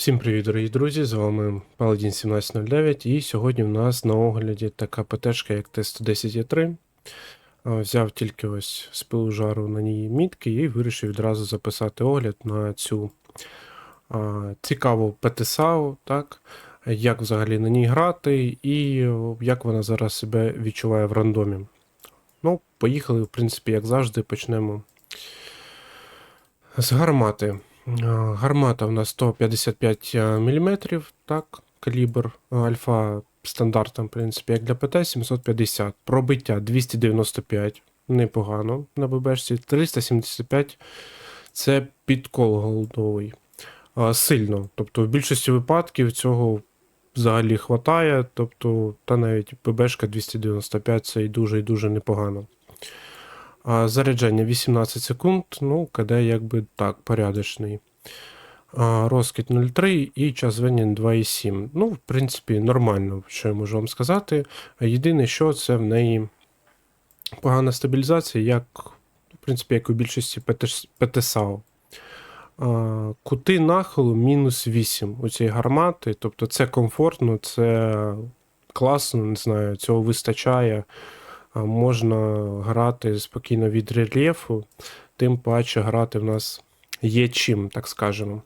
Всім привіт, дорогі друзі! З вами Paladin 1709 і сьогодні в нас на огляді така ПТшка, як Т-110Е3. Взяв тільки ось з пилу жару на ній мітки і вирішив відразу записати огляд на цю а, цікаву ПТСАУ, так? Як взагалі на ній грати і як вона зараз себе відчуває в рандомі. Ну, поїхали, в принципі, як завжди, почнемо з гармати. А, Гармата у нас 155 мм, так, калібр альфа стандартом, в принципі, як для ПТ 750. Пробиття 295, непогано на ББшці. 375 це підкол голдовий. Сильно. Тобто в більшості випадків цього взагалі хватає. Тобто, та навіть ББшка 295 це і дуже і дуже непогано. А заряджання 18 секунд, ну, КД якби так, порядочний. А, розкид 0,3 і час зведення 2,7. Ну, в принципі, нормально, що я можу вам сказати. Єдине, що це в неї погана стабілізація, як, в принципі, як у більшості ПТ- ПТСАУ. А, Кути нахилу мінус 8 у цієї гармати. Тобто це комфортно, це класно, не знаю, цього вистачає. Можна грати спокійно від рельєфу, тим паче грати в нас є чим, так скажемо.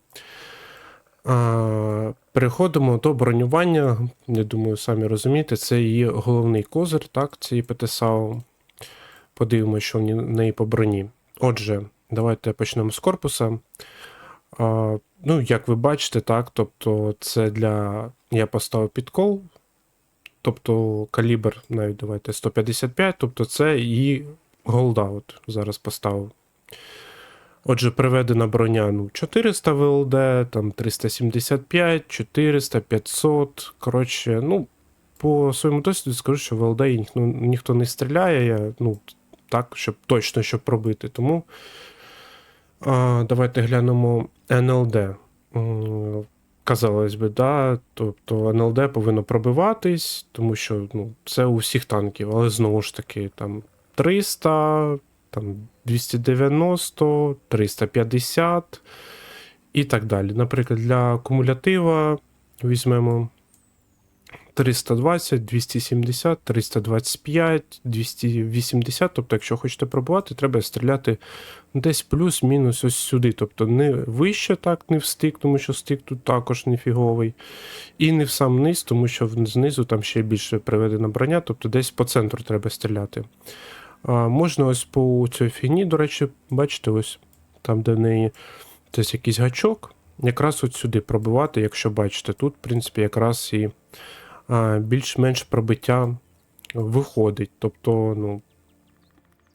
Переходимо до бронювання. Я думаю, самі розумієте, це її головний козир, так, цієї ПТСАУ. Подивимося, що в неї по броні. Отже, давайте почнемо з корпуса. Ну, як ви бачите, так, тобто це для. Я поставив підкол, тобто калібр, навіть давайте 155, тобто це її голда. От зараз поставив. Отже, приведена броня ну, 400 ВЛД, там 375, 400, 500. Коротше, ну, по своєму досвіду скажу, що ВЛД ніхто, ніхто не стріляє. Я, ну, так, щоб точно щоб пробити. Тому а, давайте глянемо НЛД. Казалось би, да, тобто НЛД повинно пробиватись, тому що ну, це у всіх танків, але знову ж таки, там 300, там 290, 350 і так далі. Наприклад, для кумулятива візьмемо 320, 270, 325, 280. Тобто, якщо хочете пробувати, треба стріляти десь плюс-мінус ось сюди. Тобто не вище так, не в стик, тому що стик тут також нефіговий. І не в сам низ, тому що знизу там ще більше приведена броня, тобто десь по центру треба стріляти. А, можна ось по цій фігні, до речі, бачите, ось там, де в неї десь якийсь гачок, якраз от сюди пробивати, якщо бачите, тут, в принципі, якраз і більш-менш пробиття виходить. Тобто, ну,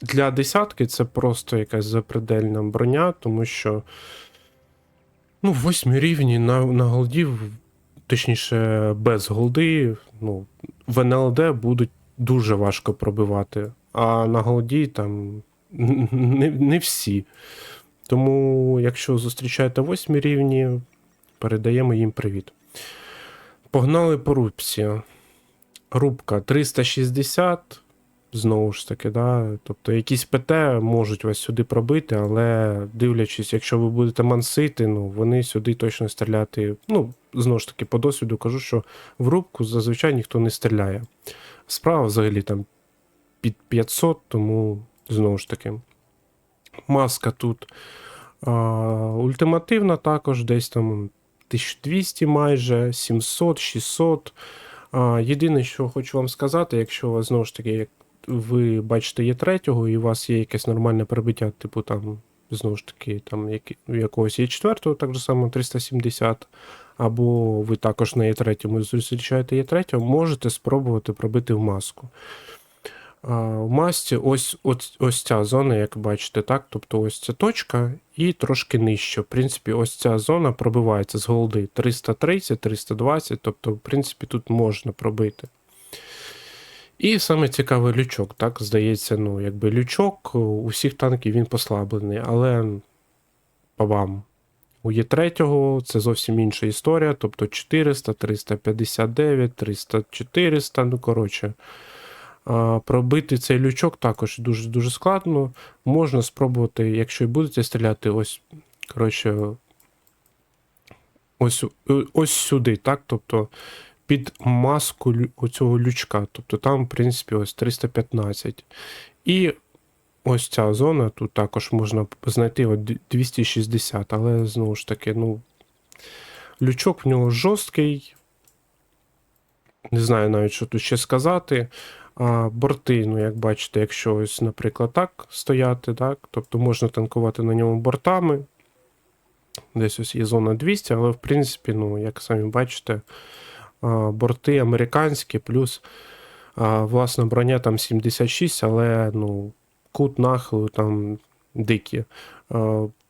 для десятки це просто якась запредельна броня, тому що ну, восьмі рівні на, на голді, точніше, без голди, ну, в НЛД будуть дуже важко пробивати. А на голді там не, не всі. Тому, якщо зустрічаєте восьмі рівні, передаємо їм привіт. Погнали по рубці. Рубка 360. Знову ж таки, да. Тобто якісь ПТ можуть вас сюди пробити, але дивлячись, якщо ви будете мансити, ну вони сюди точно стріляти. Ну, знову ж таки, по досвіду кажу, що в рубку зазвичай ніхто не стріляє. Справа взагалі там під 500, тому знову ж таки. Маска тут а, ультимативна також, десь там 1200 майже, 700, 600. А, єдине, що хочу вам сказати, якщо у вас знову ж таки, як ви бачите, є третього, і у вас є якесь нормальне прибиття, типу там, знову ж таки, там як, якогось є четвертого, так же само 370, або ви також на є третьому зустрічаєте є третього, можете спробувати пробити в маску. А, в масці ось, ось, ось ця зона, як бачите, так? Тобто ось ця точка і трошки нижче. В принципі, ось ця зона пробивається з голди 330, 320, тобто, в принципі, тут можна пробити. І саме цікавий лючок, так, здається, ну, якби лючок у всіх танків він послаблений, але па-бам. У Є3 це зовсім інша історія, тобто 400, 359, 300, 400, ну коротше. Пробити цей лючок також дуже дуже складно. Можна спробувати, якщо і будете стріляти, ось, коротше, ось, е, ось сюди, так? Тобто під маску оцього лючка. Тобто там, в принципі, ось 315. І ось ця зона, тут також можна знайти от 260, але знову ж таки, ну. Лючок в нього жорсткий. Не знаю навіть, що тут ще сказати. Борти, ну, як бачите, якщо ось, наприклад, так стояти, так, тобто можна танкувати на ньому бортами. Десь ось є зона 200, але в принципі, ну, як самі бачите, борти американські, плюс власна броня там 76, але ну, кут нахилу там дикі.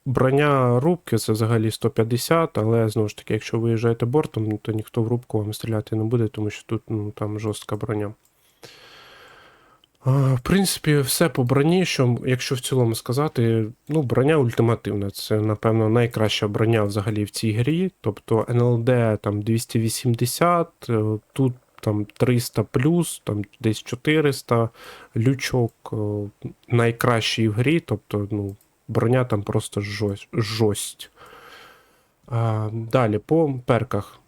Броня рубки це взагалі 150, але знову ж таки, якщо виїжджаєте бортом, то ніхто в рубку вам стріляти не буде, тому що тут ну, там жорстка броня. В принципі, все по броні, що якщо в цілому сказати, ну, броня ультимативна. Це, напевно, найкраща броня взагалі в цій грі. Тобто НЛД там 280, е, тут там 300 плюс, там десь 400, лючок е, найкращий в грі, тобто, ну, броня там просто жорсть. Далі, по перках.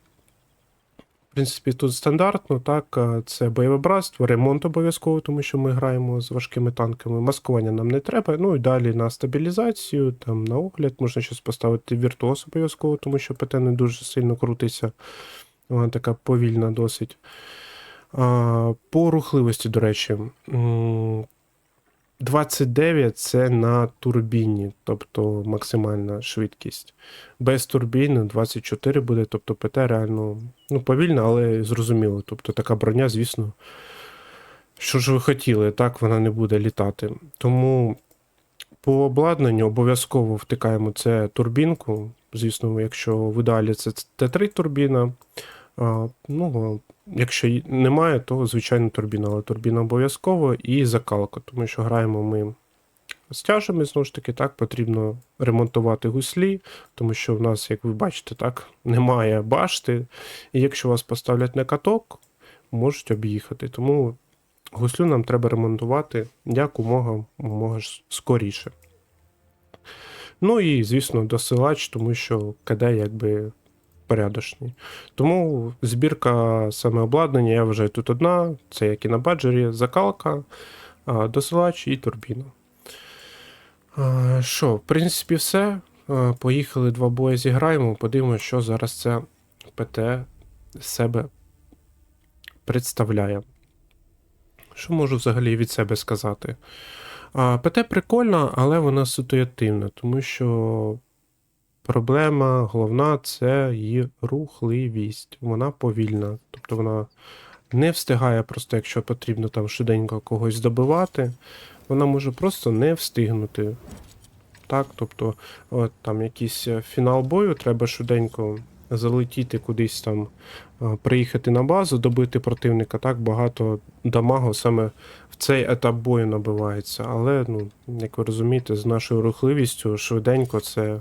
В принципі, тут стандартно, так, це бойове братство, ремонт обов'язково, тому що ми граємо з важкими танками. Маскування нам не треба. Ну і далі на стабілізацію, там на огляд можна щось поставити віртуоз обов'язково, тому що ПТ не дуже сильно крутиться. Вона така повільна досить. По рухливості, до речі, 29 це на турбіні, тобто максимальна швидкість. Без турбіни 24 буде, тобто ПТ реально ну, повільно, але зрозуміло. Тобто така броня, звісно, що ж ви хотіли, так вона не буде літати. Тому по обладнанню обов'язково втикаємо це турбінку. Звісно, якщо в ідеалі це Т3 турбіна. А, ну, якщо немає, то звичайно турбіна, але турбіна обов'язково і закалка, тому що граємо ми з тяжами, знову ж таки, так, потрібно ремонтувати гуслі, тому що в нас, як ви бачите, так, немає башти. І якщо вас поставлять на каток, можуть об'їхати. Тому гуслю нам треба ремонтувати якомога скоріше. Ну і, звісно, досилач, тому що КД якби порядочний. Тому збірка саме обладнання, я вважаю, тут одна: це як і на баджері, закалка, досилач і турбіна. Що, в принципі, все. Поїхали два бої зіграємо, подивимося, що зараз це ПТ себе представляє. Що можу взагалі від себе сказати? ПТ прикольна, але вона ситуативна, тому що проблема головна це її рухливість. Вона повільна. Тобто вона не встигає просто, якщо потрібно там швиденько когось добивати, вона може просто не встигнути. Так, тобто, от там якийсь е, фінал бою, треба швиденько залетіти кудись там, е, приїхати на базу, добити противника. Так багато дамагу саме в цей етап бою набивається. Але, ну, як ви розумієте, з нашою рухливістю швиденько це.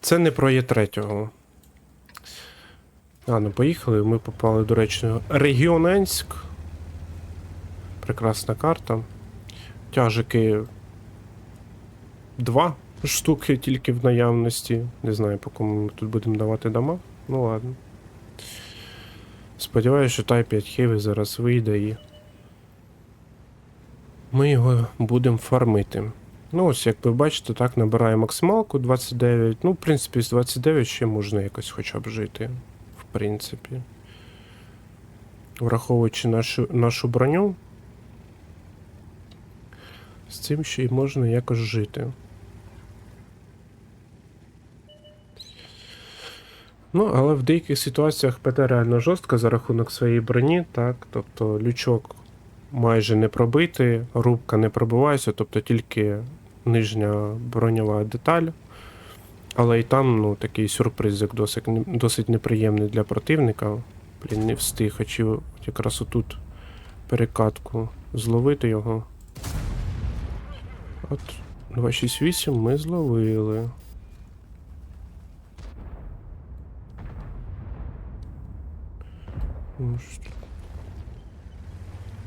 Це не про є третього. Ладно, поїхали. Ми попали, до речі, Регіоненськ. Прекрасна карта. Тяжики. Два штуки тільки в наявності. Не знаю, по кому ми тут будемо давати дома. Ну ладно. Сподіваюся, що Type 5 Heavy зараз вийде і. Ми його будемо фармити. Ну, ось, як ви бачите, так, набирає максималку 29. Ну, в принципі, з 29 ще можна якось хоча б жити. В принципі. Враховуючи нашу, нашу броню. З цим ще й можна якось жити. Ну, але в деяких ситуаціях ПТ реально жорстка за рахунок своєї броні, так. Тобто лючок майже не пробитий, рубка не пробивається, тобто тільки нижня броньова деталь. Але і там ну, такий сюрпризик досить, досить неприємний для противника. Блін, не встиг, хотів якраз отут перекатку зловити його. От 268 ми зловили.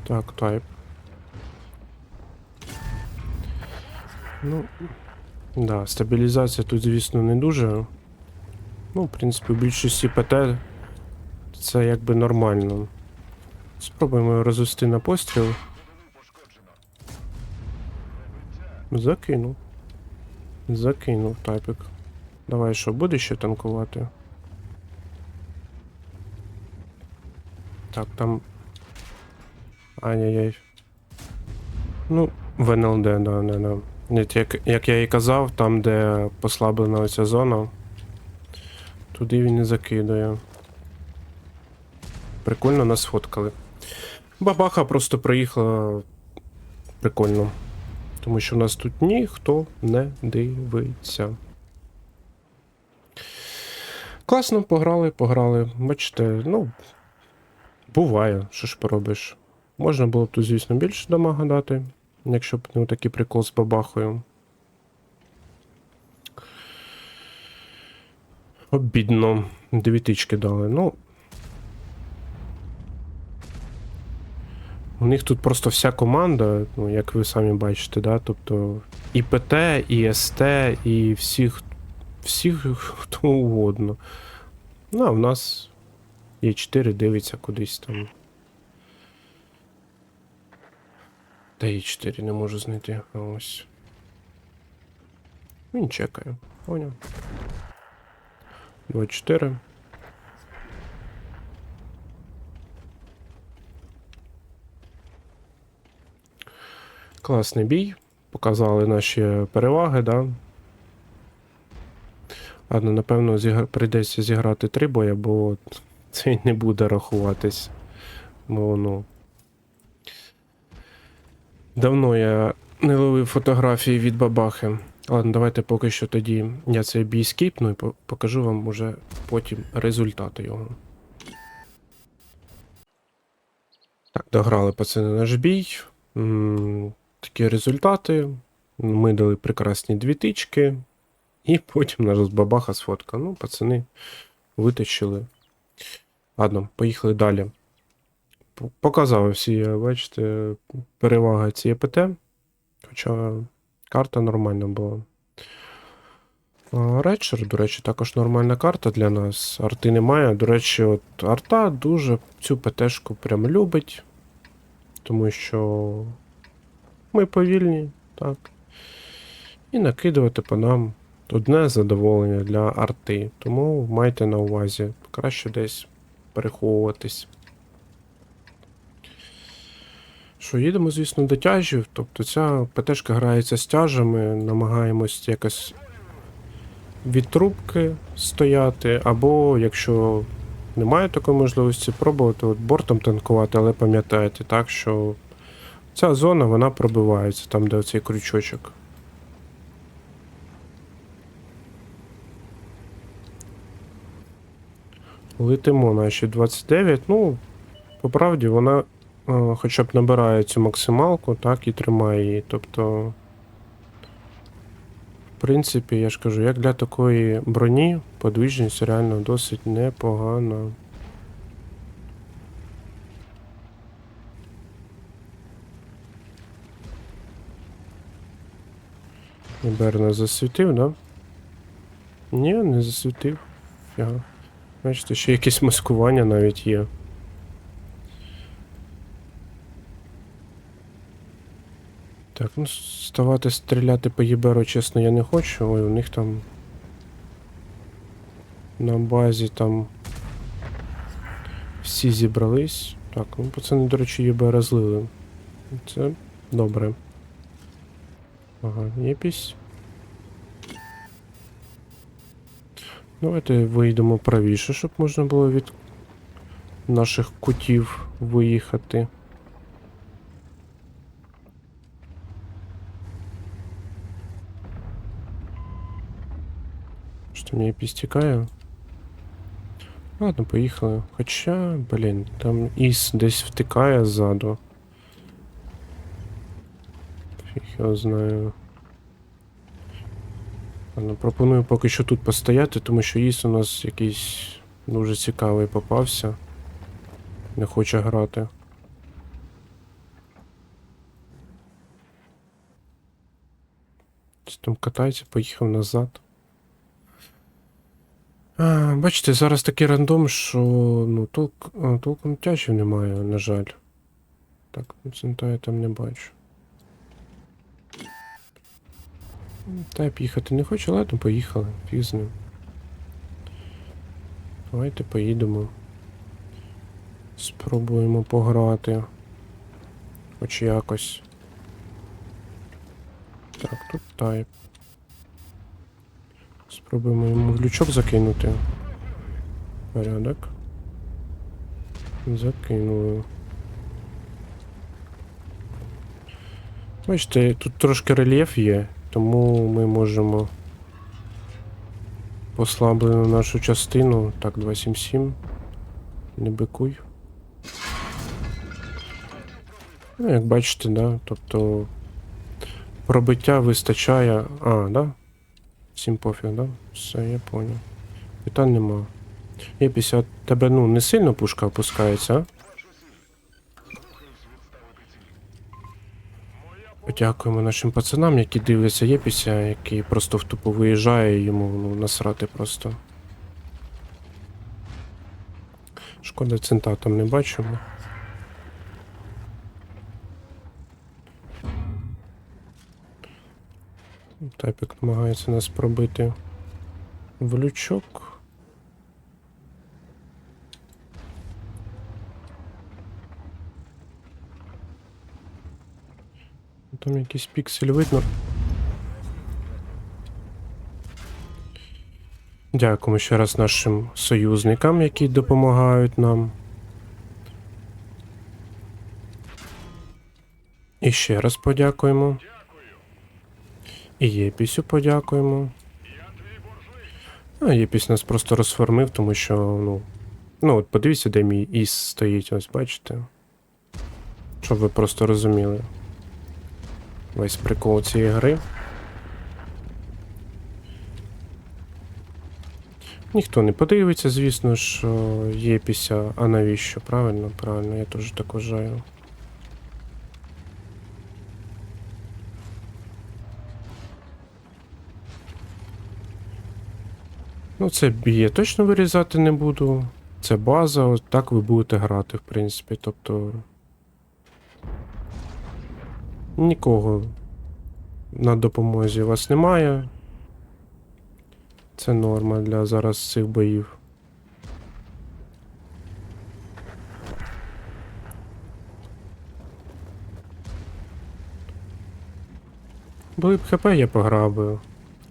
Так, тайп. Ну, да, стабілізація тут, звісно, не дуже Ну, в принципі, в більшості ПТ це якби нормально. Спробуємо розвести на постріл. Закинув. Закинув тапік. Давай що, буде ще танкувати? Так, там. Ай-яй-яй. Ну, в да, да, да. Як, як я і казав, там, де послаблена оця зона, туди він і закидує. Прикольно нас фоткали. Бабаха просто приїхала прикольно. Тому що в нас тут ніхто не дивиться. Класно, пограли, пограли. Бачите, ну. Буває, що ж поробиш. Можна було б тут, звісно, більше дамага дати, якщо б не такий прикол з бабахою. Обідно. Дві тички дали. Ну. У них тут просто вся команда, ну, як ви самі бачите, да? тобто і ПТ, і СТ, і всіх, всіх хто угодно. Ну, а в нас є 4 дивиться кудись там. Та є 4 не можу знайти. А ось. Він чекає. Поняв. 24. Класний бій. Показали наші переваги, да. Ладно, напевно, зігр... прийдеться зіграти три бої, бо це не буде рахуватись. Бо ну. Давно я не ловив фотографії від бабахи. Ладно, давайте поки що тоді я цей бій скіпну і покажу вам уже потім результати його. Так, дограли пацани наш бій. Такі результати. Ми дали прекрасні дві тички. І потім наш бабаха сфоткав. Ну, пацани витащили. Ладно, поїхали далі. П- Показав всі, бачите, перевага цієї ПТ. Хоча карта нормальна була. Редшер, до речі, також нормальна карта для нас. Арти немає. До речі, от арта дуже цю ПТшку прям любить. Тому що ми повільні, так. І накидувати по нам одне задоволення для арти. Тому майте на увазі. Краще десь переховуватись. Що, їдемо, звісно, до тяжів. Тобто ця ПТшка грається з тяжами, намагаємось якось від трубки стояти, або якщо немає такої можливості, пробувати от бортом танкувати, але пам'ятайте, так, що ця зона вона пробивається, там, де оцей крючочок. Летимо наші 29. Ну, по правді, вона хоча б набирає цю максималку, так, і тримає її. Тобто, в принципі, я ж кажу, як для такої броні, подвижність реально досить непогана. Берна засвітив, да? Ні, не засвітив. Фіга. Бачите, ще якесь маскування навіть є. Так, ну ставати стріляти по Єберу, чесно, я не хочу. Ой, у них там. На базі там. Всі зібрались. Так, ну пацани, до речі, ЄБР злили. Це добре. Ага, єпісь. Давайте вийдемо правіше, щоб можна було від наших кутів виїхати. Що мені підстікає? Ладно, поїхали. Хоча, блін, там іс десь втикає ззаду. Фіг його знаю. Ладно, пропоную поки що тут постояти, тому що іс у нас якийсь дуже цікавий попався. Не хоче грати. Там катається, поїхав назад. Бачите, зараз такий рандом, що ну, толк, толком тяжів немає, на жаль. Так, цента я там не бачу. Та я їхати не хочу, ладно, поїхали, фіг з ним. Давайте поїдемо. Спробуємо пограти. Хоч якось. Так, тут тайп. Спробуємо йому в лючок закинути. Порядок. Закинули. Бачите, тут трошки рельєф є, тому ми можемо послаблену нашу частину. Так, 277. Не бикуй. Ну, як бачите, да, тобто пробиття вистачає. А, да? Всім пофіг, да? Все, я понял. Питань нема. Є 50. Тебе ну не сильно пушка опускається, а? Подякуємо нашим пацанам, які дивляться Єпіся, який просто втупо виїжджає йому ну, насрати просто. Шкода, цента там не бачимо. Тайпік намагається нас пробити в лючок. Там якийсь піксель видно. Дякуємо ще раз нашим союзникам, які допомагають нам. І ще раз подякуємо. І Єпісю подякуємо. А Єпісь нас просто розформив, тому що, ну. Ну, от подивіться, де мій іс стоїть, ось бачите. Щоб ви просто розуміли. Весь прикол цієї гри. Ніхто не подивиться, звісно ж, Єпіся, а навіщо? Правильно, правильно, я теж так вважаю. Ну, це б'є точно вирізати не буду. Це база, от так ви будете грати, в принципі. Тобто. Нікого на допомозі у вас немає. Це норма для зараз цих боїв. Були б ХП, я пограв.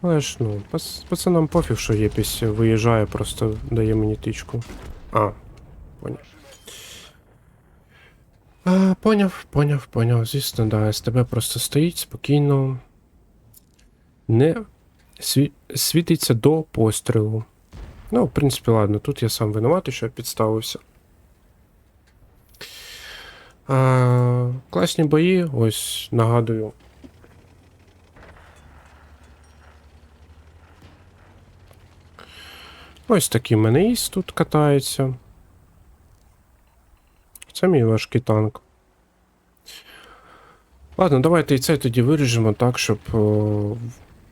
Але ж, ну, пацанам пофіг, що Єпісь виїжджає, просто дає мені тичку. А, поняв. А, поняв, поняв, поняв. Звісно, да, СТБ просто стоїть спокійно. Не сві... світиться до пострілу. Ну, в принципі, ладно, тут я сам винуватий, що я підставився. А, класні бої, ось нагадую. Ось такий в мене іс тут катається. Це мій важкий танк. Ладно, давайте і це тоді виріжемо так, щоб о,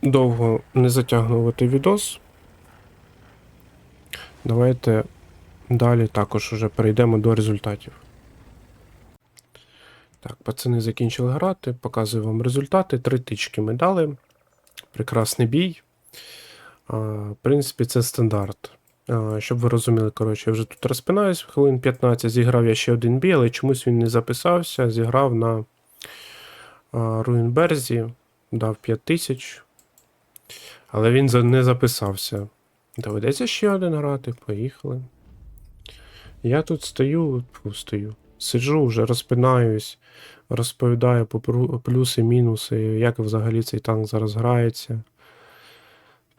довго не затягнувати відос. Давайте далі також уже перейдемо до результатів. Так, пацани закінчили грати, показую вам результати. Три тички ми дали. Прекрасний бій. В принципі, це стандарт. Щоб ви розуміли, коротше, я вже тут розпинаюсь, хвилин 15 зіграв я ще один бій, але чомусь він не записався. Зіграв на а, Руїнберзі, дав 5000. Але він не записався. Доведеться ще один грати, поїхали. Я тут стою, стою. Сиджу, вже розпинаюсь, розповідаю по плюси, мінуси, як взагалі цей танк зараз грається.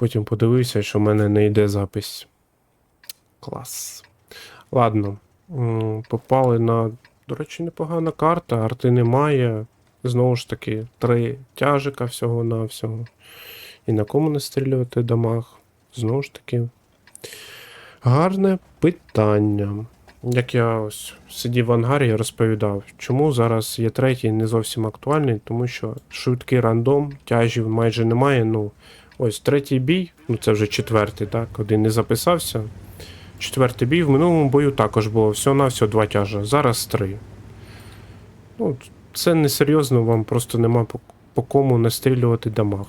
Потім подивився, що в мене не йде запись. Клас. Ладно. Попали на. До речі, непогана карта, арти немає. Знову ж таки, три тяжика всього-навсього. І на кому настрілювати дамаг. Знову ж таки. Гарне питання. Як я ось сидів в ангарі і розповідав, чому зараз є третій не зовсім актуальний, тому що швидкий рандом, тяжів майже немає. Ну, Ось третій бій, ну це вже четвертий, так, один не записався. Четвертий бій в минулому бою також було всього на всього два тяжа, зараз три. Ну, це несерйозно, вам просто нема по, по кому настрілювати дамаг.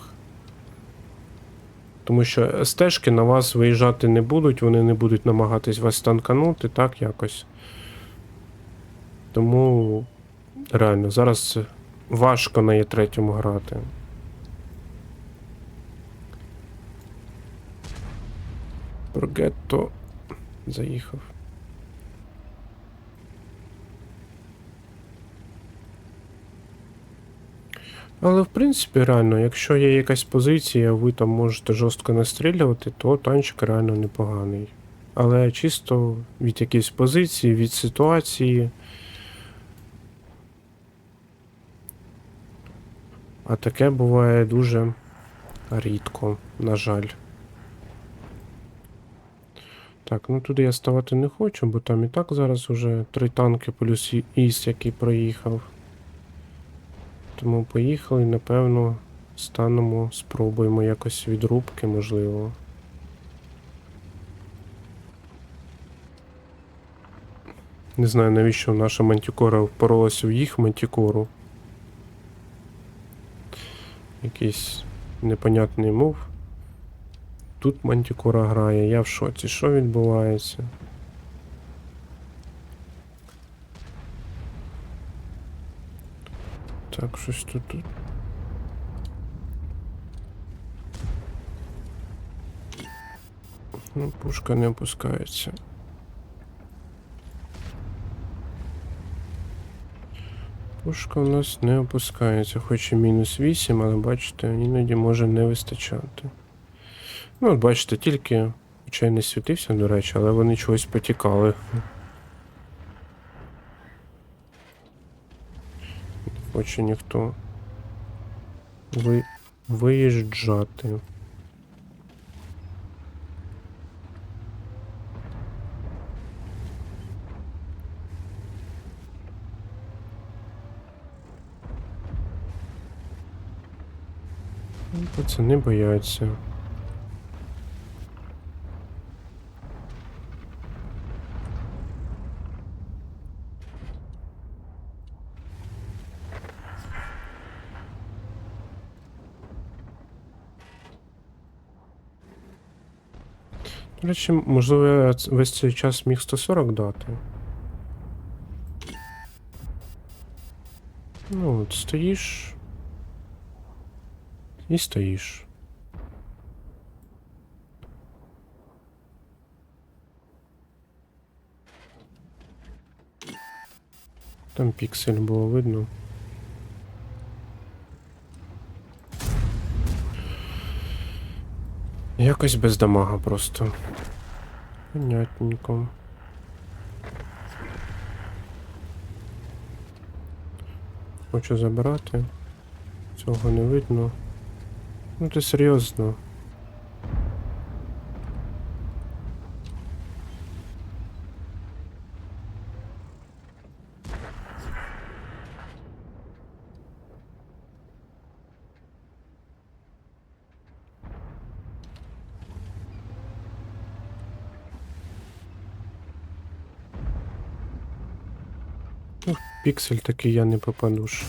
Тому що стежки на вас виїжджати не будуть, вони не будуть намагатись вас танканути, так якось. Тому реально, зараз важко на Є3 грати. Прогетто заїхав. Але в принципі, реально, якщо є якась позиція, ви там можете жорстко настрілювати, то танчик реально непоганий. Але чисто від якоїсь позиції, від ситуації. А таке буває дуже рідко, на жаль. Так, ну туди я ставати не хочу, бо там і так зараз уже три танки плюс іс, який проїхав. Тому поїхали, напевно, станемо, спробуємо якось відрубки, можливо. Не знаю, навіщо наша мантікора впоролася в їх мантікору. Якийсь непонятний мов. Тут мантікора грає, я в шоці. Що відбувається? Так, щось тут. тут. Ну, пушка не опускається. Пушка у нас не опускається, хоч і мінус 8, але бачите, іноді може не вистачати. Ну, от бачите, тільки, хоча й не світився, до речі, але вони чогось потікали. Хоче ніхто ви... виїжджати. Ну, Пацани бояться. До речі, можливо, я весь цей час міг 140 дати. Ну, от стоїш. І стоїш. Там піксель було видно. Якось без дамага просто. Понятненько. Хочу забирати. Цього не видно. Ну ти серйозно. Ну, в піксель такий я не попаду ж.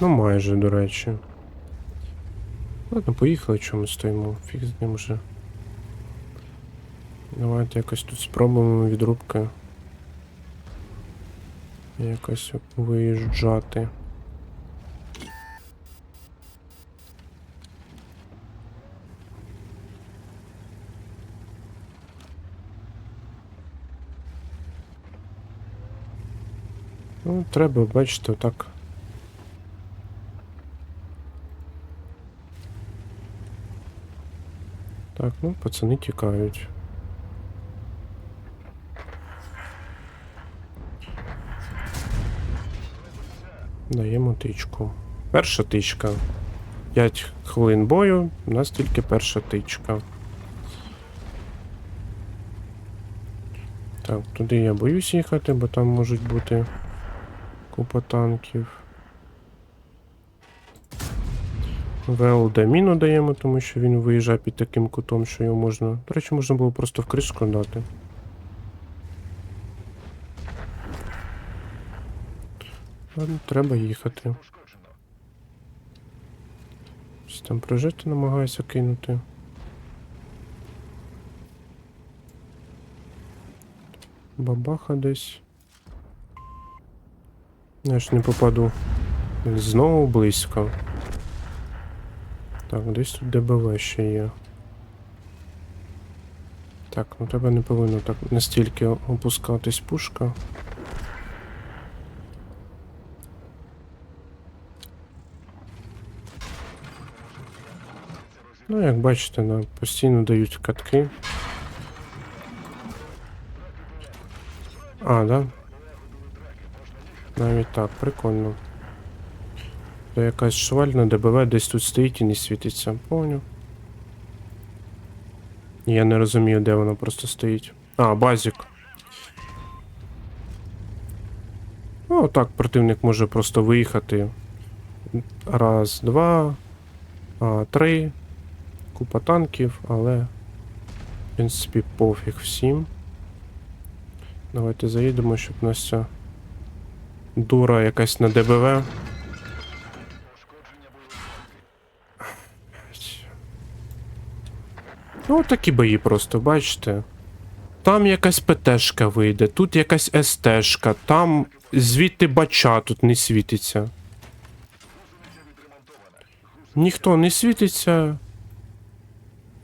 Ну майже, до речі. Ладно, поїхали, чому стоїмо. Фіг з ним вже. Давайте якось тут спробуємо відрубки. Якось виїжджати. Ну, треба, бачите, так. Так, ну, пацани тікають. Даємо тичку. Перша тичка. 5 хвилин бою, у нас тільки перша тичка. Так, туди я боюсь їхати, бо там можуть бути купа танків. ВЛД міну даємо, тому що він виїжджає під таким кутом, що його можна. До речі, можна було просто в кришку дати. Треба їхати. Щось там прожити намагаюся кинути. Бабаха десь. Я ж не попаду. Знову близько. Так, десь тут ДБВ ще є. Так, ну тебе не повинно так настільки опускатись пушка. Ну, як бачите, нам постійно дають катки. А, да? Навіть так, прикольно. То якась шваль на ДБВ десь тут стоїть і не світиться. Поняв. Я не розумію, де вона просто стоїть. А, базік. Ну, так, противник може просто виїхати. Раз, два, а, три. Купа танків, але. В принципі, пофіг всім. Давайте заїдемо, щоб нас ця дура якась на ДБВ. Ну, такі бої просто, бачите. Там якась ПТшка вийде, тут якась СТшка, там звідти бача тут не світиться. Ніхто не світиться.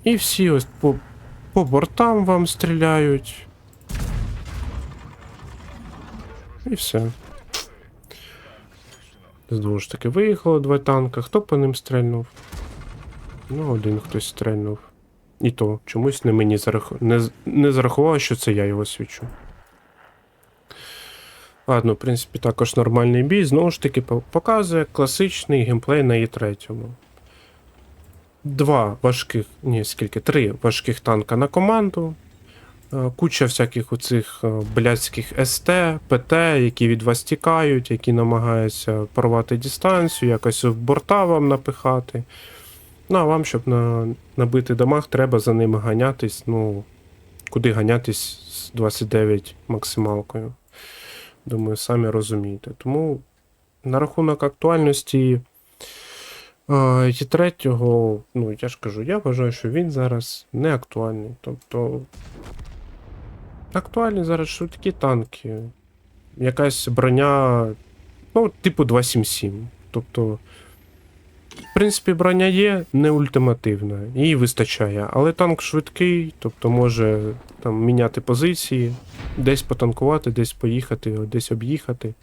І всі ось по, по бортам вам стріляють. І все. Знову ж таки, виїхало два танка. Хто по ним стрельнув? Ну, один хтось стрельнув. І то чомусь не мені зарах... не, не зарахувало, що це я його свічу. Ладно, в принципі, також нормальний бій. Знову ж таки, показує класичний геймплей на І3. Два важких, ні, скільки, три важких танка на команду. Е, Куча всяких оцих е, блядських СТ, ПТ, які від вас тікають, які намагаються порвати дистанцію, якось в борта вам напихати. Ну, а вам, щоб на, набити дамаг, треба за ними ганятись. Ну, куди ганятись з 29 максималкою. Думаю, самі розумієте. Тому на рахунок актуальності е, і третього, ну, я ж кажу, я вважаю, що він зараз не актуальний. Тобто. Актуальні зараз швидкі танки. Якась броня, ну, типу 277. Тобто. В принципі, броня є не ультимативна, її вистачає, але танк швидкий, тобто може там міняти позиції, десь потанкувати, десь поїхати, десь об'їхати.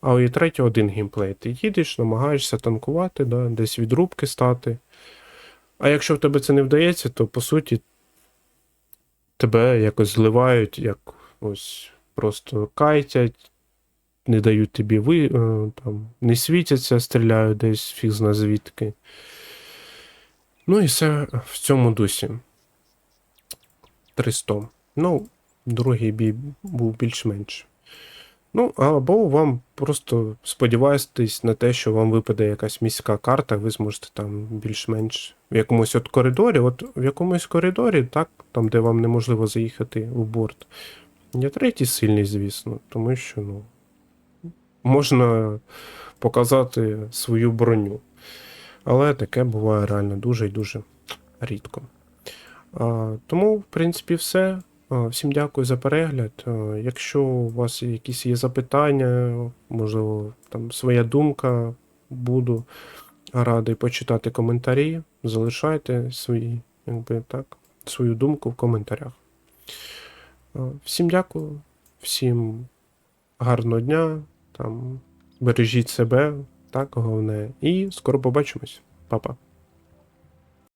А у третього один геймплей. Ти їдеш, намагаєшся танкувати, да, десь від рубки стати. А якщо в тебе це не вдається, то по суті тебе якось зливають, як ось просто кайтять, не дають тобі ви, е, там, не світяться, стріляють десь фіг зна звідки. Ну і все в цьому дусі. 300. Ну, другий бій був більш-менш. Ну, або вам просто сподіваєтесь на те, що вам випаде якась міська карта, ви зможете там більш-менш в якомусь от коридорі, от в якомусь коридорі, так, там, де вам неможливо заїхати в борт. Є третій сильний, звісно, тому що, ну, можна показати свою броню. Але таке буває реально дуже і дуже рідко. А, тому, в принципі, все. А, Всім дякую за перегляд. Якщо у вас якісь є запитання, можливо, там своя думка, буду радий почитати коментарі. Залишайте свої, якби так, свою думку в коментарях. Всім дякую, всім гарного дня, там, бережіть себе, так, головне. І скоро побачимось. Па-па.